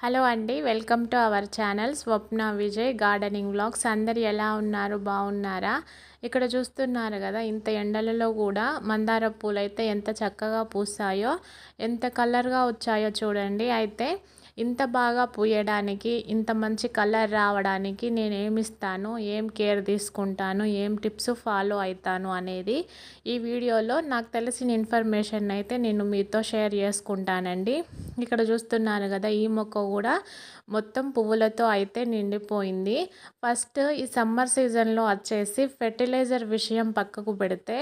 Hello అండి welcome to our channel Swapna Vijay gardening vlogs. అందరు ఎలా ఉన్నారు? బాగున్నారా? ఇక్కడ చూస్తున్నారు కదా ఇంత ఎండలలో కూడా మందార పూలు అయితే ఎంత చక్కగా పూస్తాయో ఎంత కలర్గా వచ్చాయో చూడండి. అయితే ఇంత బాగా పూయడానికి ఇంత మంచి కలర్ రావడానికి నేను ఏమిస్తాను ఏం కేర్ తీసుకుంటాను? ఏం టిప్స్ ఫాలో అవుతాను అనేది ఈ వీడియోలో నాకు తెలిసిన ఇన్ఫర్మేషన్ అయితే నేను మీతో షేర్ చేసుకుంటానండి. ఇక్కడ చూస్తున్నాను కదా ఈ మొక్క కూడా మొత్తం పువ్వులతో అయితే నిండిపోయింది. ఫస్ట్ ఈ సమ్మర్ సీజన్లో వచ్చేసి ఫెర్టిలైజర్ విషయం పక్కకు పెడితే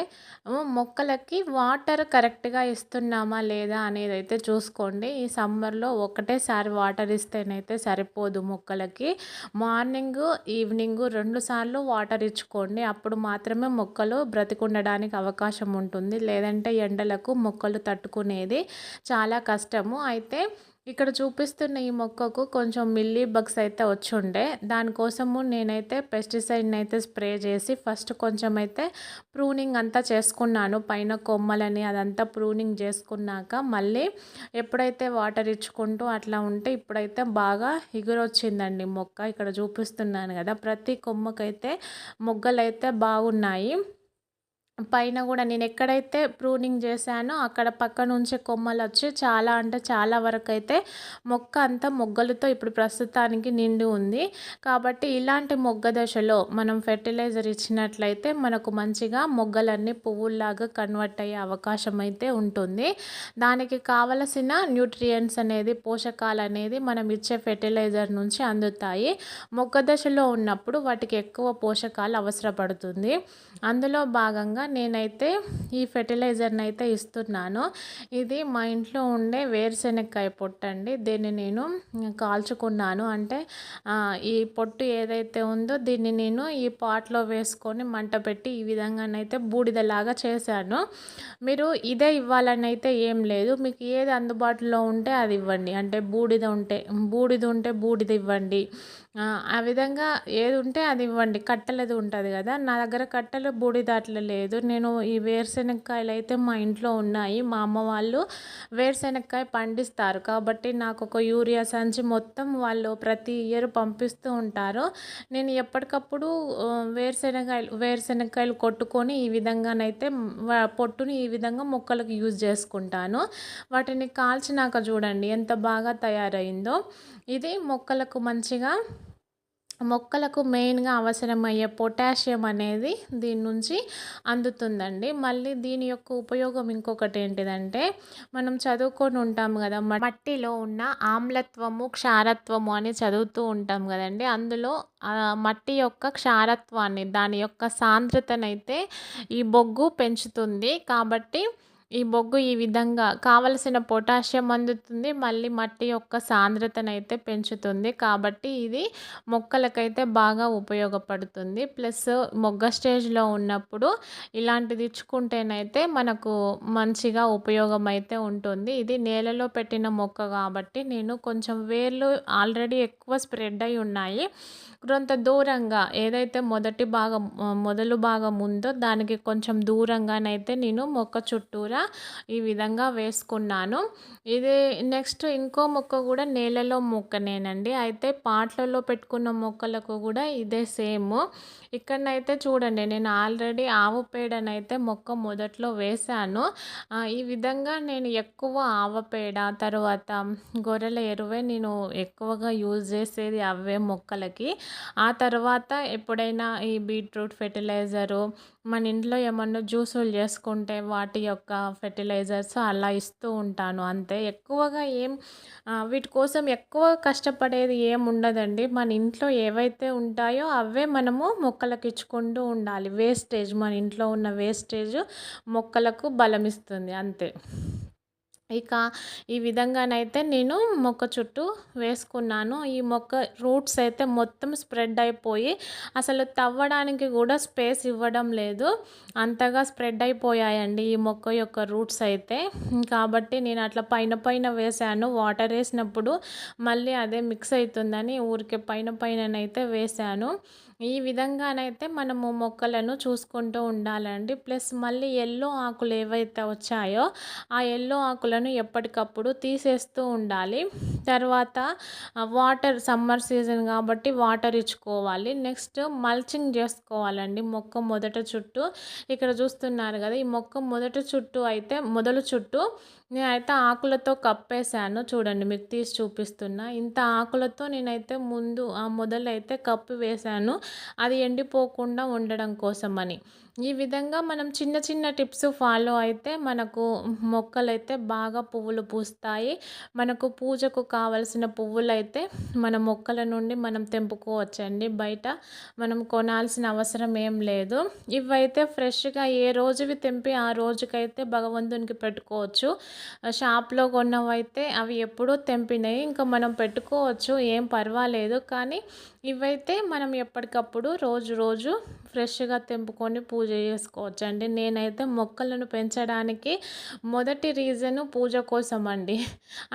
మొక్కలకి వాటర్ కరెక్ట్గా ఇస్తున్నామా లేదా? అనేది అయితే చూసుకోండి. ఈ సమ్మర్లో ఒకటేసారి వాటర్ ఇస్తేనైతే సరిపోదు మొక్కలకి. మార్నింగ్ ఈవినింగ్ రెండు సార్లు వాటర్ ఇచ్చుకోండి. అప్పుడు మాత్రమే మొక్కలు బ్రతికుండడానికి అవకాశం ఉంటుంది. లేదంటే ఎండలకు మొక్కలు తట్టుకునేది చాలా కష్టము. అయితే ఇక్కడ చూపిస్తున్న ఈ మొక్కకు కొంచెం మిల్లీ బగ్స్ అయితే వచ్చుండే దానికోసము నేనైతే పెస్టిసైడ్ని అయితే స్ప్రే చేసి ఫస్ట్ కొంచెం అయితే ప్రూనింగ్ అంతా చేసుకున్నాను. పైన కొమ్మలని అదంతా ప్రూనింగ్ చేసుకున్నాక మళ్ళీ ఎప్పుడైతే వాటర్ ఇచ్చుకుంటూ అట్లా ఉంటే ఇప్పుడైతే బాగా ఎగురొచ్చిందండి మొక్క. ఇక్కడ చూపిస్తున్నాను కదా ప్రతి కొమ్మకైతే మొగ్గలు అయితే బాగున్నాయి. పైన కూడా నేను ఎక్కడైతే ప్రూనింగ్ చేశానో అక్కడ పక్క నుంచే కొమ్మలు వచ్చి చాలా అంటే చాలా వరకు అయితే మొక్క అంతా మొగ్గలతో ఇప్పుడు ప్రస్తుతానికి నిండి ఉంది. కాబట్టి ఇలాంటి మొగ్గ దశలో మనం ఫెర్టిలైజర్ ఇచ్చినట్లయితే మనకు మంచిగా మొగ్గలన్నీ పువ్వుల్లాగా కన్వర్ట్ అయ్యే అవకాశం అయితే ఉంటుంది. దానికి కావలసిన న్యూట్రియంట్స్ అనేది పోషకాలు అనేది మనం ఇచ్చే ఫెర్టిలైజర్ నుంచి అందుతాయి. మొగ్గ దశలో ఉన్నప్పుడు వాటికి ఎక్కువ పోషకాలు అవసరపడుతుంది. అందులో భాగంగా నేనైతే ఈ ఫెర్టిలైజర్ని అయితే ఇస్తున్నాను. ఇది మా ఇంట్లో ఉండే వేరుశెనక్కాయ పొట్టు అండి దీన్ని నేను కాల్చుకున్నాను. అంటే ఈ పొట్టు ఏదైతే ఉందో దీన్ని నేను ఈ పాట్లో వేసుకొని మంట పెట్టి ఈ విధంగానైతే బూడిదలాగా చేశాను. మీరు ఇదే ఇవ్వాలని అయితే ఏం లేదు. మీకు ఏది అందుబాటులో ఉంటే అది ఇవ్వండి. అంటే బూడిద ఉంటే బూడిద ఉంటే బూడిద ఇవ్వండి. ఆ విధంగా ఏది ఉంటే అది ఇవ్వండి కట్టెలది ఉంటుంది కదా. నా దగ్గర కట్టెలు బూడిద అట్లా లేదు. నేను ఈ వేరుశెనగకాయలు అయితే మా ఇంట్లో ఉన్నాయి. మా అమ్మ వాళ్ళు వేరుశెనగకాయ పండిస్తారు. కాబట్టి నాకు ఒక యూరియా సంచి మొత్తం వాళ్ళు ప్రతి ఇయర్ పంపిస్తూ ఉంటారు. నేను ఎప్పటికప్పుడు వేరుశెనగకాయలు వేరుశెనగకాయలు కొట్టుకొని ఈ విధంగానైతే పొట్టుని ఈ విధంగా మొక్కలకు యూజ్ చేసుకుంటాను. వాటిని కాల్చినాక చూడండి ఎంత బాగా తయారైందో. ఇది మొక్కలకు మంచిగా మొక్కలకు మెయిన్గా అవసరమయ్యే పొటాషియం అనేది దీని నుంచి అందుతుందండి. మళ్ళీ దీని యొక్క ఉపయోగం ఇంకొకటి ఏంటిదంటే మనం చదువుకొని ఉంటాం కదా మట్టిలో ఉన్న ఆమ్లత్వము క్షారత్వము అని చదువుతూ ఉంటాం కదండి. అందులో మట్టి యొక్క క్షారత్వాన్ని దాని యొక్క సాంద్రతనైతే ఈ బొగ్గు పెంచుతుంది. కాబట్టి ఈ బొగ్గు ఈ విధంగా కావలసిన పొటాషియం అందుతుంది మళ్ళీ మట్టి యొక్క సాంద్రతనైతే పెంచుతుంది. కాబట్టి ఇది మొక్కలకైతే బాగా ఉపయోగపడుతుంది. ప్లస్ మొగ్గ స్టేజ్లో ఉన్నప్పుడు ఇలాంటిది ఇచ్చుకుంటేనైతే మనకు మంచిగా ఉపయోగం అయితే ఉంటుంది. ఇది నేలలో పెట్టిన మొక్క కాబట్టి నేను కొంచెం వేర్లు ఆల్రెడీ ఎక్కువ స్ప్రెడ్ అయి ఉన్నాయి. కొంత దూరంగా ఏదైతే మొదటి భాగం మొదలు భాగం ఉందో దానికి కొంచెం దూరంగానైతే నేను మొక్క చుట్టూరా ఈ విధంగా వేసుకున్నాను. ఇది నెక్స్ట్ ఇంకో మొక్క కూడా నేలలో మొక్కనేనండి. అయితే పాట్లలో పెట్టుకున్న మొక్కలకు కూడా ఇదే సేమ్. ఇక్కడనైతే చూడండి నేను ఆల్రెడీ ఆవు పేడనైతే మొక్క మొదట్లో వేశాను. ఈ విధంగా నేను ఎక్కువ ఆవ పేడ తర్వాత గొర్రెల ఎరువే నేను ఎక్కువగా యూజ్ చేసేది అవే మొక్కలకి. ఆ తర్వాత ఎప్పుడైనా ఈ బీట్రూట్ ఫెర్టిలైజరు మన ఇంట్లో ఏమన్నా జ్యూసులు చేసుకుంటే వాటి యొక్క ఫెర్టిలైజర్స్ అలా ఇస్తూ ఉంటాను అంతే. ఎక్కువగా ఏం వీటి కోసం ఎక్కువ కష్టపడేది ఏం ఉండదండి. మన ఇంట్లో ఏవైతే ఉంటాయో అవే మనము మొక్కలకు ఇచ్చుకుంటూ ఉండాలి. వేస్టేజ్ మన ఇంట్లో ఉన్న వేస్టేజ్ మొక్కలకు బలం ఇస్తుంది అంతే. ఇక ఈ విధంగానైతే నేను మొక్క చుట్టూ వేసుకున్నాను. ఈ మొక్క రూట్స్ అయితే మొత్తం స్ప్రెడ్ అయిపోయి అసలు తవ్వడానికి కూడా స్పేస్ ఇవ్వడం లేదు. అంతగా స్ప్రెడ్ అయిపోయాయండి ఈ మొక్క యొక్క రూట్స్ అయితే. కాబట్టి నేను అట్లా పైన పైన వేసాను వాటర్ వేసినప్పుడు మళ్ళీ అదే మిక్స్ అవుతుందని ఊరికే పైన పైననైతే వేసాను ఈ విధంగానైతే మనము మొక్కలను చూసుకుంటూ ఉండాలండి. ప్లస్ మళ్ళీ ఎల్లో ఆకులు ఏవైతే వచ్చాయో ఆ ఎల్లో ఆకులను ఎప్పటికప్పుడు తీసేస్తూ ఉండాలి. తర్వాత వాటర్ సమ్మర్ సీజన్ కాబట్టి వాటర్ ఇచ్చుకోవాలి. నెక్స్ట్ మల్చింగ్ చేసుకోవాలండి మొక్క మొదట చుట్టూ. ఇక్కడ చూస్తున్నారు కదా ఈ మొక్క మొదట చుట్టూ అయితే మొదలు చుట్టూ నేనైతే ఆకులతో కప్పేశాను. చూడండి మీకు తీసి చూపిస్తున్నా. ఇంత ఆకులతో నేనైతే ముందు ఆ మొదలైతే కప్పి వేశాను. అది ఎండిపోకుండా ఉండడం కోసం అని ఈ విధంగా మనం చిన్న చిన్న టిప్స్ ఫాలో అయితే మనకు మొక్కలైతే బాగా పువ్వులు పూస్తాయి. మనకు పూజకు కావలసిన పువ్వులైతే మన మొక్కల నుండి మనం తెంపుకోవచ్చండి. బయట మనం కొనాల్సిన అవసరం ఏం లేదు. ఇవైతే ఫ్రెష్గా ఏ రోజువి తెంపి ఆ రోజుకైతే భగవంతునికి పెట్టుకోవచ్చు. షాప్లో కొన్నవైతే అవి ఎప్పుడూ తెంపినాయి. ఇంకా మనం పెట్టుకోవచ్చు. ఏం పర్వాలేదు. కానీ ఇవైతే మనం ఎప్పటికీ ఎప్పటికప్పుడు రోజు రోజు ఫ్రెష్గా తెంపుకొని పూజ చేసుకోవచ్చండి. నేనైతే మొక్కలను పెంచడానికి మొదటి రీజను పూజ కోసం అండి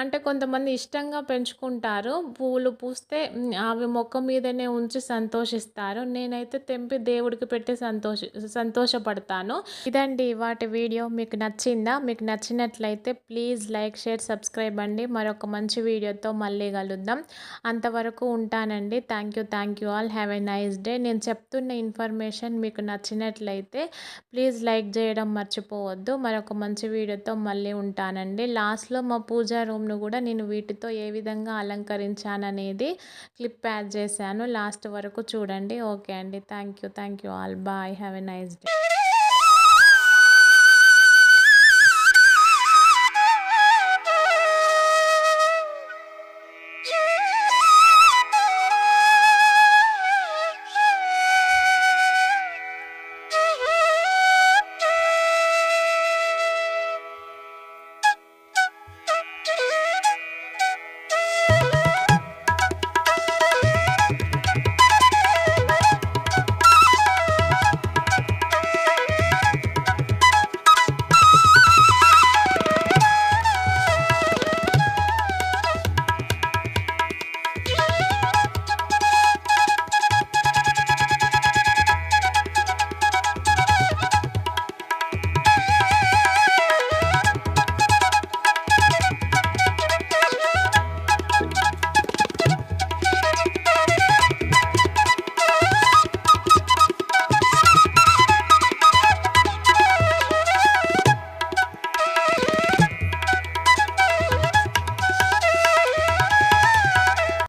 అంటే కొంతమంది ఇష్టంగా పెంచుకుంటారు. పువ్వులు పూస్తే అవి మొక్క మీదనే ఉంచి సంతోషిస్తారు. నేనైతే తెంపి దేవుడికి పెట్టి సంతోష సంతోషపడతాను. ఇదండి వాటి వీడియో. మీకు నచ్చిందా? మీకు నచ్చినట్లయితే ప్లీజ్ లైక్ షేర్ సబ్స్క్రైబ్ అండి. మరొక మంచి వీడియోతో మళ్ళీ కలుద్దాం. అంతవరకు ఉంటానండి. Thank you thank you all. Have a nice day. నేను చెప్తున్న ఇన్ఫర్మేషన్ మీకు నచ్చినట్లయితే ప్లీజ్ లైక్ చేయడం మర్చిపోవద్దు. మరొక మంచి వీడియోతో మళ్ళీ ఉంటానండి. లాస్ట్లో మా పూజా రూమ్ను కూడా నేను వీటితో ఏ విధంగా అలంకరించాననేది క్లిప్ యాడ్ చేశాను. లాస్ట్ వరకు చూడండి. ఓకే అండి. Thank you. Thank you all. Bye. Have a nice day.